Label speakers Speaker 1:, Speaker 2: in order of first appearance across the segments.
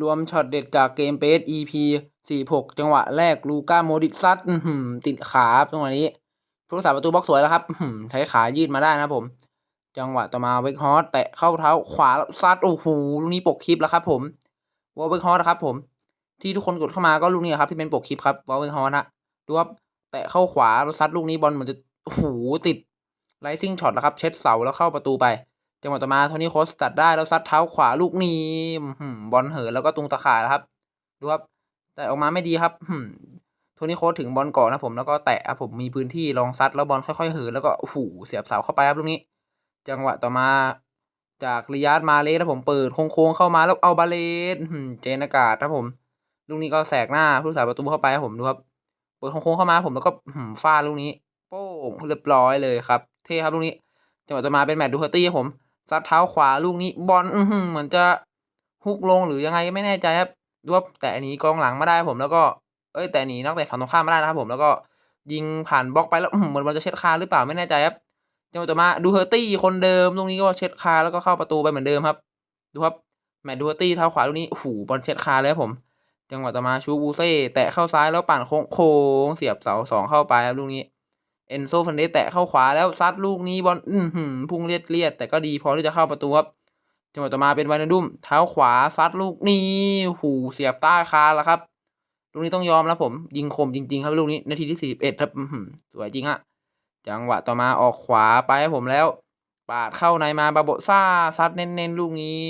Speaker 1: รวมช็อตเด็ดจากเกมเปส EP 46 จังหวะแรกลูก้าโมดิซัดอื้อหือติดขาครับจังหวะนี้ผู้รักษาประตูบล็อกสวยแล้วครับใช้ขายืดมาได้นะผม จังหวะต่อมาเวกฮอสแตะเข้าเท้าขวาแล้วซัดโอ้โหลูกนี้ปกคลิปแล้วครับ ผมวอลเวกฮอสนะครับ ผม ที่ทุกคนกดเข้ามาก็ลูกนี้ครับที่เป็นปกคลิปครับวอลเวกฮอสฮะดูว่าแตะเข้าขวาแล้วซัดลูกนี้บอลเหมือนจะโอ้โหติดไลซิ่งช็อตแล้วครับ เช็ดเสาแล้วเข้าประตูไป จังหวะต่อมาโทนี่โคสตัดได้แล้วซัดเท้าขวาลูกนี้บอลเหินแล้วก็ตรงตะข่ายแล้วครับดูครับ แต่ออกมาไม่ดีครับอื้อหือโทนี่โคสถึงบอลก่อนนะผมแล้วก็แตะผมมีพื้นที่ลองซัดแล้วบอลค่อยๆเหินแล้วก็โอ้โหเสียบเสาเข้าไปครับลูกนี้ จังหวะต่อมาจากริยาดมาเลสนะผมเปิดโค้งๆเข้ามาแล้วเอาบาเลสเจนอากาศครับผม ลูกนี้ก็แสกหน้าผู้สาประตูเข้าไปครับผมดูครับเปิดโค้งๆเข้ามาผมแล้วก็ฟาดลูกนี้ โป้งเรียบร้อยเลยครับ เท่ครับลูกนี้จังหวะต่อมาเป็นแมตต์ดูเฮอร์ตี้ครับผม ซัดเท้าขวาลูกนี้บอลเหมือนจะฮุกลงหรือยังไงไม่แน่ใจครับดูว่าแต่หนีกองหลังมาได้ผมแล้วก็เอ้ยแต่หนีนักเตะฝั่งตรงข้ามมาได้นะครับผมแล้วก็ยิงผ่านบล็อกไปแล้วเหมือนบอลจะเช็ดคาหรือเปล่าไม่แน่ใจครับจังหวะต่อมาดูเฮอร์ตี้คนเดิมตรงนี้ก็เช็ดคาแล้วก็เข้าประตูไปเหมือนเดิมครับ ดูครับแมตดูเฮอร์ตี้เท้าขวาลูกนี้โอ้โหบอลเช็ดคาเลยครับผม จังหวะต่อมาชูบูเซ่แตะเข้าซ้ายแล้วปั่นโค้งโค้งเสียบเสาสองเข้าไปครับลูกนี้ เอนโซฟันเดสแตะเข้าขวาแล้วซัดลูกนี้บอลอือหือพุ่งเลียดเลียดแต่ก็ดีพอที่จะเข้าประตูครับจังหวะต่อมาเป็นวานาดุมเท้าขวาซัดลูกนี้หูเสียบใต้คาแล้วครับลูกนี้ต้องยอมแล้วผม ยิงคมจริง ๆ ครับลูกนี้นาทีที่สี่สิบเอ็ดครับหือสวยจริงฮะจังหวะต่อมาออกขวาไปให้ผมแล้ว ปาดเข้าในมาบาโบซ่าซัดเน้นๆลูกนี้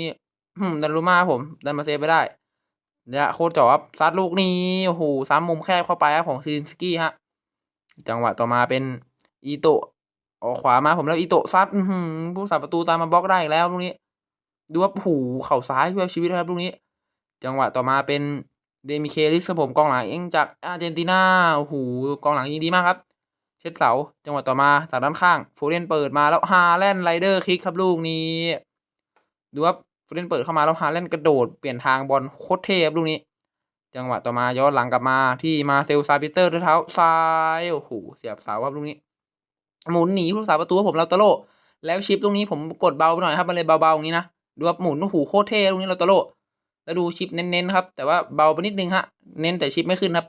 Speaker 1: ดันรูมาผม ดันมาเซฟไปได้เนี่ยโคตรจอบซัดลูกนี้โอ้โหซ้ำมุมแคบเข้าไปครับของซินสกี้ฮะ จังหวะต่อมาเป็นอีโตะออกขวามาผมแล้วอีโตะซัดผู้สาประตูตามมาบล็อกได้อีกแล้วลูกนี้ดูว่าหูเข่าซ้ายช่วยชีวิตครับลูกนี้ จังหวะต่อมาเป็นเดมิเคลิสครับผมกองหลังเองจากอาร์เจนตินาโอ้โหกองหลังยิงดีมากครับ เช็ดเสาจังหวะต่อมาจากด้านข้างโฟเดนเปิดมาแล้วฮาแลนไรเดอร์คลิกครับลูกนี้ดูว่าโฟเดนเปิดเข้ามาแล้วฮาแลนกระโดดเปลี่ยนทางบอลโคตรเทครับลูกนี้ จังหวะต่อมาย้อนหลังกลับมาที่มาเซลซาปิเตอร์ด้วยเท้าซ้ายโอ้โหเสียบเสาครับลูกนี้หมุนหนีผู้สาประตูผมเราตะโลแล้วชิปตรงนี้ผมกดเบาไปหน่อยครับมันเลยเบาๆอย่างนี้นะดูว่าหมุนโอ้โหโคตรเท่ตรงนี้เราตะโลแล้วดูชิปเน้นๆครับ แต่ว่าเบาไปนิดนึงฮะเน้นแต่ชิปไม่ขึ้นครับ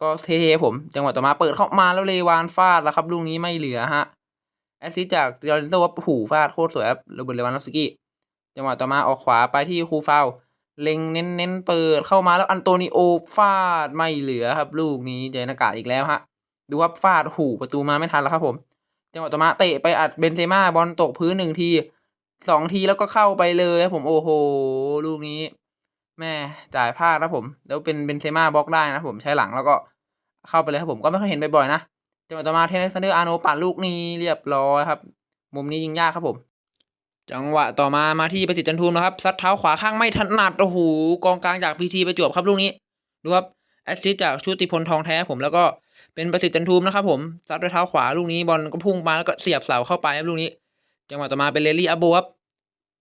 Speaker 1: ก็เท่ๆผม จังหวะต่อมาเปิดเข้ามาแล้วเลวานฟาดแล้วครับลูกนี้ไม่เหลือฮะแอสซิตจากเดลนโตว่าหูฟาดโคตรสวยครับโรเบิร์ตเลวานอฟสกี้จังหวะต่อมาออกขวาไปที่คูฟาว เล็งเน้นๆเปิดเข้ามาแล้วอันโตนิโอฟาดไม่เหลือครับ ลูกนี้เจนากาศอีกแล้วฮะ ดูว่าฟาดหูประตูมาไม่ทันแล้วครับผม จังหวะต่อมาเตะไปอัดเบนเซม่าบอลตกพื้นหนึ่งทีสองทีแล้วก็เข้าไปเลยครับผมโอ้โห ลูกนี้ แม่จ่ายพลาดครับผม แล้วเป็นเบนเซม่าบล็อกได้นะผมใช้หลังแล้วก็เข้าไปเลยครับผมก็ไม่ค่อยเห็นบ่อยๆนะจังหวะต่อมาเทนนิสเดอร์อาโนปั่นลูกนี้เรียบร้อยครับ มุมนี้ยิงยากครับผม จังหวะต่อมามาที่ประสิทธิ์จันทูมนะครับซัดเท้าขวาข้างไม่ถนัดโอ้โหกองกลางจากพีทีประจวบครับลูกนี้ดูครับแอสซิสต์จากชุติพลทองแท้ผมแล้วก็เป็นประสิทธิ์จันทูมนะครับผมซัดด้วยเท้าขวาลูกนี้บอลก็พุ่งมาแล้วก็เสียบเสาเข้าไปครับลูกนี้ จังหวะต่อมาเป็นเลลี่อาโบครับ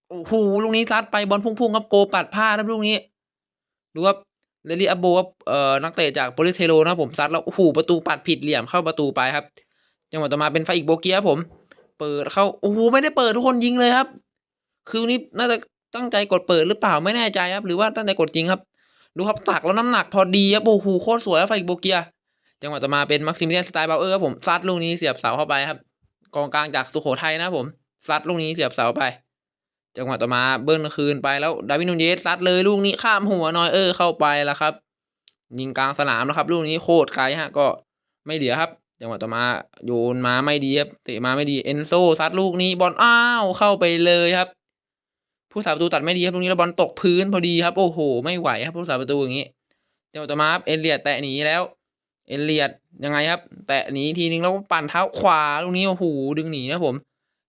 Speaker 1: โอ้โหลูกนี้ซัดไปบอลพุ่งๆครับโกปัดพลาครับลูกนี้ดูครับเลลี่อาโบครับเอ่อนักเตะจากโปลิเทโรนะครับผมซัดแล้วโอ้โหประตูปัดผิดเหลี่ยมเข้าประตูไปครับ จังหวะต่อมาเป็นไฟอีกโบเกียครับผม เปิดเข้าโอ้โหไม่ได้เปิดทุกคนยิงเลยครับ คือนี่น่าจะตั้งใจกดเปิดหรือเปล่าไม่แน่ใจครับ หรือว่าตั้งใจกดจริงครับ ดูครับตักแล้วน้ำหนักพอดีครับโอ้โหโคตรสวยครับไฟอีกโบเกีย จังหวะต่อมาเป็นมักซิมิเลียนสไตล์เบลเออร์ครับผมซัดลูกนี้เสียบเสาเข้าไปครับ กองกลางจากสุโขทัยนะผมซัดลูกนี้เสียบเสาไป จังหวะต่อมาเบิ้ลคืนไปแล้วดาวินนูนเยสซัดเลยลูกนี้ข้ามหัวนอยเออร์เข้าไปแล้วครับ ยิงกลางสนามแล้วครับ ลูกนี้โคตรไกลฮะก็ไม่เหลือครับ จังหวะต่อมาโยนมาไม่ดีครับเตะมาไม่ดีเอนโซซัดลูกนี้บอลอ้าวเข้าไปเลยครับ ผู้สาประตูตัดไม่ดีครับลูกนี้แล้วบอลตกพื้นพอดีครับ โอ้โห ไม่ไหวครับผู้สาประตูอย่างนี้จังหวะต่อมาครับเอเลียดแตะหนีแล้ว เอเลียดยังไงครับ แตะหนีทีนึงแล้วก็ปั่นเท้าขวาลูกนี้โอ้โหดึงหนีนะผม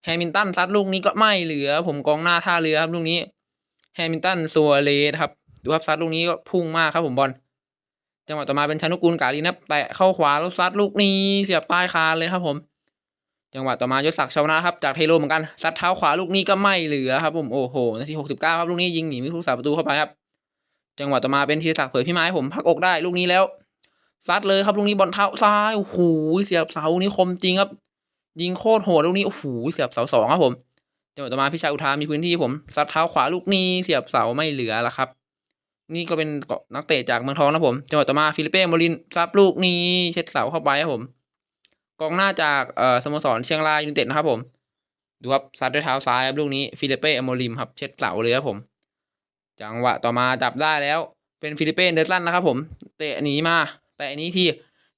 Speaker 1: แฮมิลตันซัดลูกนี้ก็ไม่เหลือ ผมกองหน้าท่าเรือครับลูกนี้แฮมิลตันซัวเลสครับดูครับซัดลูกนี้ก็พุ่งมากครับผมบอล จังหวะต่อมาเป็นชานุกูลกาลีนะแตะเข้าขวาแล้วซัดลูกนี้เสียบใต้คานเลยครับผม จังหวะต่อมายศศักดิ์ชาวนะครับจากเทโรเหมือนกันซัดเท้าขวาลูกนี้ก็ไม่เหลือครับผมโอ้โหนาทีหกสิบเก้าครับลูกนี้ยิงหนีมิทุกสาประตูเข้าไปครับ จังหวะต่อมาเป็นธีรศักดิ์เผยพี่ไม้ผมพักอกได้ลูกนี้แล้วซัดเลยครับลูกนี้บอลเท้าซ้ายโอ้โหเสียบเสานี้คมจริงครับ ยิงโคตรโหดลูกนี้โอ้โหเสียบเสาสองครับผมจังหวะต่อมาพี่ชายอุทามีพื้นที่ผมซัดเท้าขวาลูกนี้เสียบเสาไม่เหลือแล้วครับ นี่ก็เป็นนักเตะจากเมืองทองนะผม จังหวะต่อมาฟิลิเป้โมลินซับลูกนี้เช็ดเสาเข้าไปครับผม กองหน้าจากเอ่อสโมสรเชียงรายยูไนเต็ดนะครับผม ดูครับซัดด้วยเท้าซ้ายครับลูกนี้ฟิลิเป้อโมลิมครับเช็ดเสาเลยครับผม จังหวะต่อมาจับได้แล้ว เป็นฟิลิเป้เดอร์สันนะครับผม เตะหนีมา แต่อันนี้ที่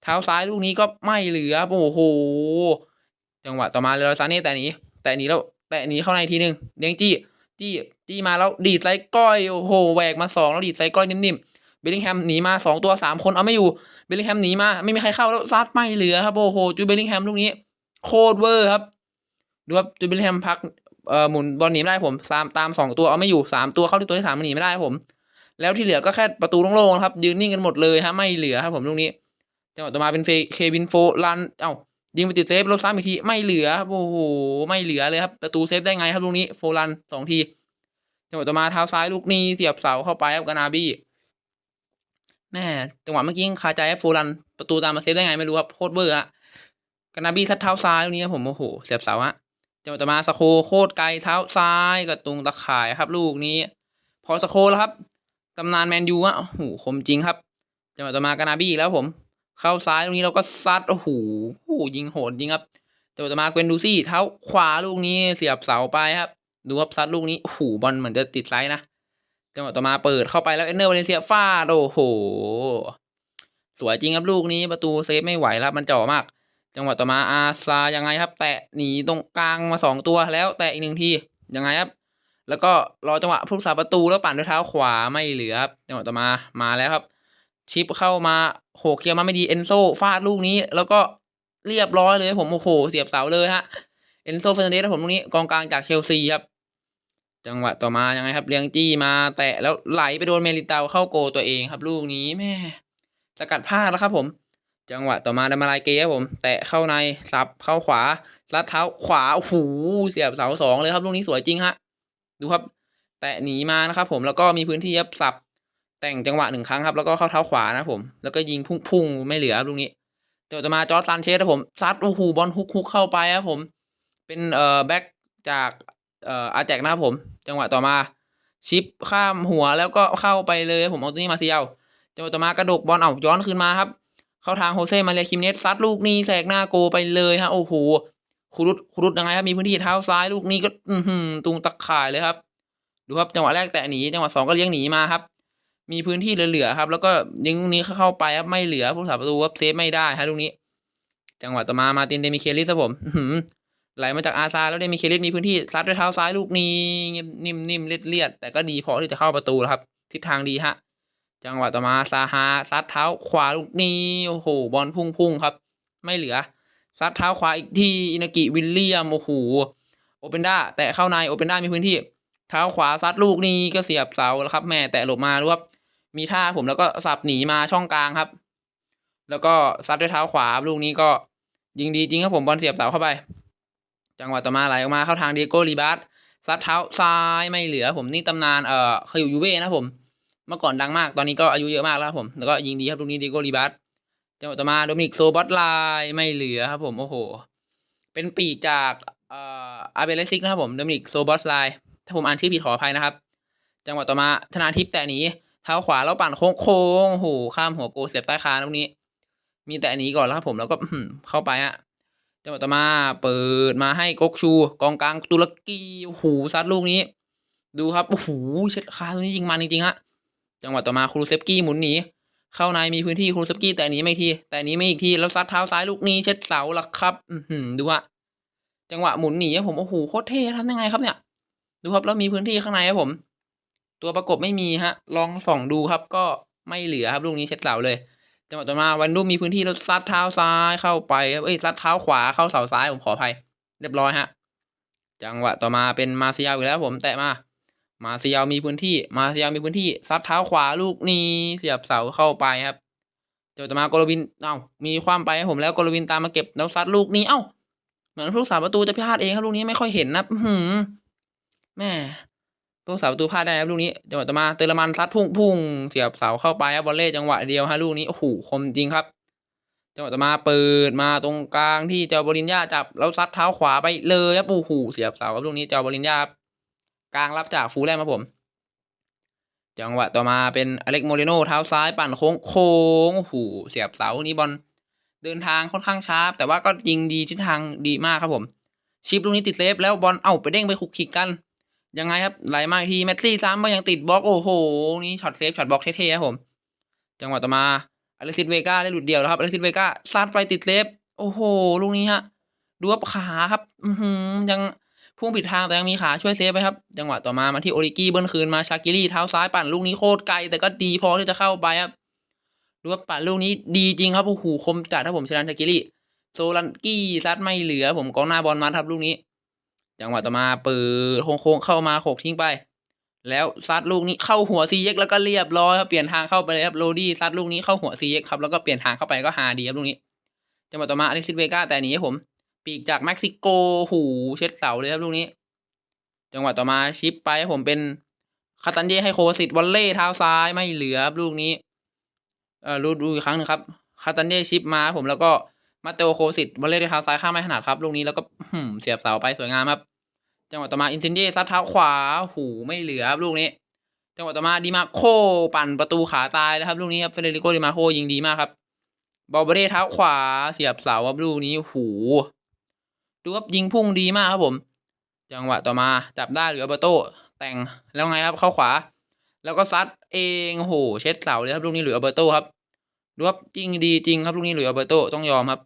Speaker 1: เท้าซ้ายลูกนี้ก็ไม่เหลือโอ้โห จังหวะต่อมาเลอซาเน่แต่หนีแต่หนีแล้วแต่หนีเข้าในทีนึงเลี้ยงจี้ จี้จี้มาแล้วดีดไซก้อยโอ้โหแหวกมาสองแล้วดีดไซก้อยนิ่มๆเบลลิงแฮมหนีมาสองตัวสามคนเอาไม่อยู่เบลลิงแฮมหนีมาไม่มีใครเข้าแล้วซัดไม่เหลือครับโอ้โหจูเบลลิงแฮมลูกนี้โคตรเวอร์ครับดูครับจูเบลลิงแฮมพักเอ่อหมุนบอลหนีไม่ได้ผมตามตามสองตัวเอาไม่อยู่สามตัวเข้าที่ตัวที่สามมันหนีไม่ได้ผม แล้วที่เหลือก็แค่ประตูโล่งๆครับยืนนิ่งกันหมดเลยฮะไม่เหลือครับผมลูกนี้จังหวะต่อมาเป็นเฟเควินโฟลันเอ้า ยิงไปติดเซฟลบซ้ำอีกทีไม่เหลือครับโอ้โหไม่เหลือเลยครับประตูเซฟได้ไงครับลูกนี้โฟลันสองทีจังหวะต่อมาเท้าซ้ายลูกนี้เสียบเสาเข้าไปครับกานาบี้แม่จังหวะเมื่อกี้คาใจให้โฟลันประตูตามมาเซฟได้ไงไม่รู้ครับโคตรเบอร์อะกานาบี้ซัดเท้าซ้ายลูกนี้ครับผมโอ้โหเสียบเสาฮะจังหวะต่อมาสโคโคตรไกลเท้าซ้ายกับตรงตะข่ายครับลูกนี้ พอสโคแล้วครับตำนานแมนยูอะโอ้โหคมจริงครับจังหวะต่อมากานาบี้แล้วผม เข้าซ้ายตรงนี้เราก็ซัดโอ้โหโอ้โหยิงโหดจริงครับจังหวะต่อมาเกวนดูซี่เท้าขวาลูกนี้เสียบเสาไปครับ ดูครับซัดลูกนี้โอ้โหบอลเหมือนจะติดไซส์นะจังหวะต่อมาเปิดเข้าไปแล้วเอนเนอร์วาเลนเซียฟาดโอ้โห สวยจริงครับลูกนี้ประตูเซฟไม่ไหวแล้วมันเจ่อมาก จังหวะต่อมาอาซายังไงครับ แตะหนีตรงกลางมาสองตัวแล้วแตะอีกหนึ่งทียังไงครับ แล้วก็รอจังหวะผู้รักษาประตูแล้วปั่นด้วยเท้าขวาไม่เหลือครับจังหวะต่อมามาแล้วครับ ชิปเข้ามาโหเคลียร์มาไม่ดีเอนโซฟาดลูกนี้ แล้วก็เรียบร้อยเลยผมโอ้โหเสียบเสาเลยฮะเอนโซเฟรนเดสผมลูกนี้กองกลางจากเชลซีครับ จังหวะต่อมายังไงครับเลียงจี้มาแตะแล้วไหลไปโดนเมลิเตาเข้าโกตัวเองครับ ลูกนี้แม่สกัดพลาดแล้วครับผม จังหวะต่อมาดามาลายเกครับผม แตะเข้าในสับเข้าขวาลัดเท้าขวาโอ้โหเสียบเสาสองเลยครับ ลูกนี้สวยจริงฮะดูครับ แตะหนีมานะครับผมแล้วก็มีพื้นที่ยับสับ แต่งจังหวะหนึ่งครั้งครับ แล้วก็เข้าเท้าขวานะผม แล้วก็ยิงพุ่งๆไม่เหลือลูกนี้เดี๋ยวจะมาจอร์ดซานเชสครับผมซัดโอ้โหบอลฮุกฮุกเข้าไปครับผม เป็นเอ่อแบ็กจากเอ่ออาแจกนะครับผม จังหวะต่อมาชิปข้ามหัวแล้วก็เข้าไปเลยผมเอาตัวนี้มาเซียวจังหวะต่อมากระดกบอลเอาย้อนคืนมาครับ เข้าทางโฮเซ่มาเรียคิมเนสซัดลูกนี้แสกหน้าโกไปเลยฮะโอ้โหครุดครุดยังไงครับมีพื้นที่เท้าซ้ายลูกนี้ก็อืตุงตะข่ายเลยครับ ดูครับจังหวะแรกแตะหนีจังหวะสองก็เลี้ยงหนีมาครับ มีพื้นที่เหลือๆครับ แล้วก็ยิงลูกนี้เข้าไปครับไม่เหลือผู้สาประตูครับเซฟไม่ได้ฮะลูกนี้ จังหวะต่อมามาตินเดมิเคลิสครับผมไหลมาจากอาซาแล้วเดมิเคลิสมีพื้นที่ซัดด้วยเท้าซ้ายลูกนี้นิ่มๆเลียดๆแต่ก็ดีพอที่จะเข้าประตูแล้วครับ ทิศทางดีฮะจังหวะต่อมาซาฮาซัดเท้าขวาลูกนี้โอ้โหบอลพุ่งๆครับ ไม่เหลือซัดเท้าขวาอีกทีอินากิวิลเลียมโอ้โหโอเปนด้าแตะเข้าในโอเปนด้ามีพื้นที่ เท้าขวาซัดลูกนี้ก็เสียบเสาแล้วครับแม่แตะหลบมาดูครับ มีท่าผมแล้วก็สับหนีมาช่องกลางครับ แล้วก็ซัดด้วยเท้าขวาลูกนี้ก็ยิงดีจริงครับผมบอลเสียบเสาเข้าไป จังหวะต่อมาไหลออกมาเข้าทางเดียโก้ลีบาสซัดเท้าซ้ายไม่เหลือผมนี่ตำนานเอ่อเคยอยู่ยูเว่นะผม เมื่อก่อนดังมากตอนนี้ก็อายุเยอะมากแล้วผมแล้วก็ยิงดีครับลูกนี้เดียโก้ลีบาสจังหวะต่อมาโดมินิกโซบอสไลน์ไม่เหลือครับผมโอ้โห เป็นปีจากเอ่ออาเบเลซิกนะครับผมโดมินิกโซบอสไลน์ถ้าผมอ่านชื่อผิดขออภัยนะครับ จังหวะต่อมาธนาทิพย์แตะหนี เท้าขวาแล้วปั่นโค้งโค้งๆโอ้โหข้ามหัวโกเสียบใต้คานตรงนี้ มีแต่หนีก่อนแล้วครับผมแล้วก็เข้าไปฮะจังหวะต่อมาเปิดมาให้กกชู กองกลางตุรกีโอ้โหซัดลูกนี้ ดูครับโอ้โหเช็ดคาตรงนี้ยิงมันจริงๆฮะจังหวะต่อมาครูเซฟกี้หมุนหนีเข้าในมีพื้นที่ครูเซฟกี้แต่นี้ไม่ทีแต่นี้ไม่อีกทีแล้วซัดเท้าซ้ายลูกนี้เช็ดเสาละครับ อืดูฮะจังหวะหมุนหนีผมโอ้โหโคตรเท่ทำยังไงครับเนี่ย ดูครับแล้วมีพื้นที่ข้างในครับผม ตัวประกบไม่มีฮะ ลองส่องดูครับ ก็ไม่เหลือครับลูกนี้เช็ดเสาเลย จังหวะต่อมาวันดูมีพื้นที่แล้วซัดเท้าซ้ายเข้าไปครับเอ้ยซัดเท้าขวาเข้าเสาซ้ายผมขออภัย เรียบร้อยฮะ จังหวะต่อมาเป็นมาเซียลอีกแล้วผมแตะมา มาเซียลมีพื้นที่ มาเซียลมีพื้นที่ซัดเท้าขวาลูกนี้เสียบเสาเข้าไปครับจังหวะต่อมาโกลวินเอ้ามีความไปให้ผมแล้วโกลวินตามมาเก็บแล้วซัดลูกนี้เอ้าเหมือนผู้รักษาประตูจะพลาดเองครับลูกนี้ไม่ค่อยเห็นนะหือแม่ ผู้รักษาประตูพลาดได้ครับลูกนี้จังหวะต่อมาเตอร์มันซัดพุ่งพุ่งเสียบเสาเข้าไปครับบอลเล่จังหวะเดียวฮะลูกนี้โอ้โหคมจริงครับ จังหวะต่อมาเปิดมาตรงกลางที่เจ้าบรินญาจับแล้วซัดเท้าขวาไปเลยครับโอ้โหเสียบเสาครับลูกนี้เจ้าบรินญากลางรับจากฟูแลมครับผม จังหวะต่อมาเป็นอเล็กโมเรโนเท้าซ้ายปั่นโค้งโค้งโอ้โหเสียบเสานี้บอลเดินทางค่อนข้างช้าแต่ว่าก็ยิงดีทิศทางดีมากครับผม ชิปลูกนี้ติดเซฟแล้วบอลเอ้าไปเด้งไปคุกคิกกัน ยังไงครับไหลมากทีแมตซี่ซ้ำก็ยังติดบล็อกโอ้โห นี่ช็อตเซฟช็อตบล็อกเท่ๆครับผม จังหวะต่อมาอเล็กซิสเวกาได้หลุดเดี่ยวแล้วครับอเล็กซิสเวกาซัดไปติดเซฟโอ้โห ลูกนี้ฮะดูว่าขาครับ อืยังพุ่งผิดทางแต่ยังมีขาช่วยเซฟไปครับ จังหวะต่อมามาที่โอริกี้เบิ้ลคืนมาชากิรี่เท้าซ้ายปั่นลูกนี้โคตรไกล แต่ก็ดีพอที่จะเข้าไปครับดูว่าปั่นลูกนี้ดีจริงครับโอ้โหคมจัดถ้าผมชนะชากิรี่โซลันกี้ซัดไม่เหลือ ผมกองหน้าบอลมาครับลูกนี้ จังหวะต่อมาปิดโค้งเข้ามาโขกทิ้งไป แล้วซัดลูกนี้เข้าหัวซีเย็กแล้วก็เรียบร้อยครับเปลี่ยนทางเข้าไปเลยครับโรดี้ซัดลูกนี้เข้าหัวซีเย็กครับแล้วก็เปลี่ยนทางเข้าไปก็ฮาดีครับลูกนี้ จังหวะต่อมาอเล็กซิสเวกาแต่หนีให้ผม ปีกจากเม็กซิโกหูเช็ดเสาเลยครับลูกนี้ จังหวะต่อมาชิปไปผมเป็นคาตันเย่ให้โควาสิตวอลเล่เท้าซ้ายไม่เหลือครับลูกนี้เอ่อรูดูอีกครั้งหนึงครับคาตันเย่ชิปมาผมแล้วก็ มาเตโอโคสิตวอลเล่ด้วยเท้าซ้ายข้ามไม่ถนัดครับลูกนี้แล้วก็หืมเสียบเสาไปสวยงามครับ จังหวะต่อมาอินเทนเย่ซัดเท้าขวาหูไม่เหลือครับลูกนี้ จังหวะต่อมาดิมาโคปั่นประตูขาตายนะครับ ลูกนี้ครับเฟเดริโกดิมาโคยิงดีมากครับบอลเบเร่เท้าขวาเสียบเสาครับลูกนี้หูดูว่ายิงพุ่งดีมากครับผม จังหวะต่อมาจับได้หรืออเบโตแต่งแล้วไงครับเข้าขวา แล้วก็ซัดเองโอ้โหเช็ดเสาเลยครับลูกนี้หรืออเบโตครับดูว่าจริงดีจริงครับลูกนี้หรืออเบโตต้องยอมครับ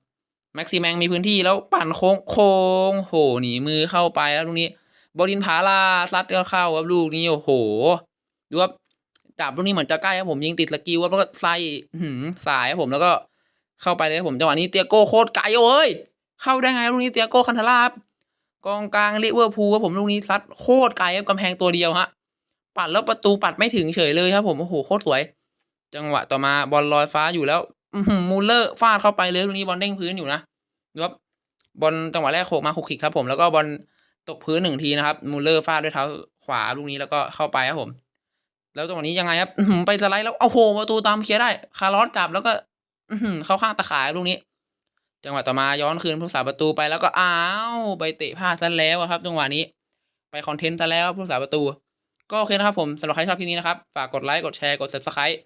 Speaker 1: แม็กซิแมงมีพื้นที่แล้วปั่นโค้งโค้งโหหนีมือเข้าไปแล้วลูกนี้ บอลินพาลาซัดก็เข้าครับลูกนี้โอ้โหดูว่าจับลูกนี้เหมือนจะใกล้ครับผมยิงติดสกิลครับแล้วก็ใส่หืมสายครับผมแล้วก็เข้าไปเลยครับผมจังหวะนี้เตียโก้โคตรไกลเอ้ยเข้าได้ไงลูกนี้เตียโก้คันทาราบกองกลางลิเวอร์พูลครับผมลูกนี้ซัดโคตรไกลครับกำแพงตัวเดียวฮะปัดแล้วประตูปัดไม่ถึงเฉยเลยครับผมโอ้โหโคตรสวย จังหวะต่อมาบอลลอยฟ้าอยู่แล้ว มูลเลอร์ฟาดเข้าไปเลยลูกนี้บอลเด้งพื้นอยู่นะดูว่าบอลจังหวะแรกโขกมาคุกคิกครับผมแล้วก็บอลตกพื้นหนึ่งทีนะครับมูลเลอร์ฟาดด้วยเท้าขวาลูกนี้แล้วก็เข้าไปครับผม แล้วจังหวะนี้ยังไงครับไปสไลด์แล้วเอาโหประตูตามเคลียร์ได้ คาร์ลอสจับแล้วก็เข้าข้างตะข่ายลูกนี้ จังหวะต่อมาย้อนคืนผู้สาประตูไปแล้วก็อ้าวไปเตะพลาดซะแล้วครับ จังหวะนี้ไปคอนเทนต์ซะแล้วผู้สาประตู ก็โอเคนะครับผมสำหรับใครชอบคลิปนี้นะครับฝากกดไลค์กดแชร์กด subscribe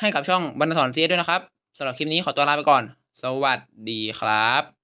Speaker 1: ให้กับช่องบรรณสอนเซียด้วยนะครับสำหรับคลิปนี้ขอตัวลาไปก่อน สวัสดีครับ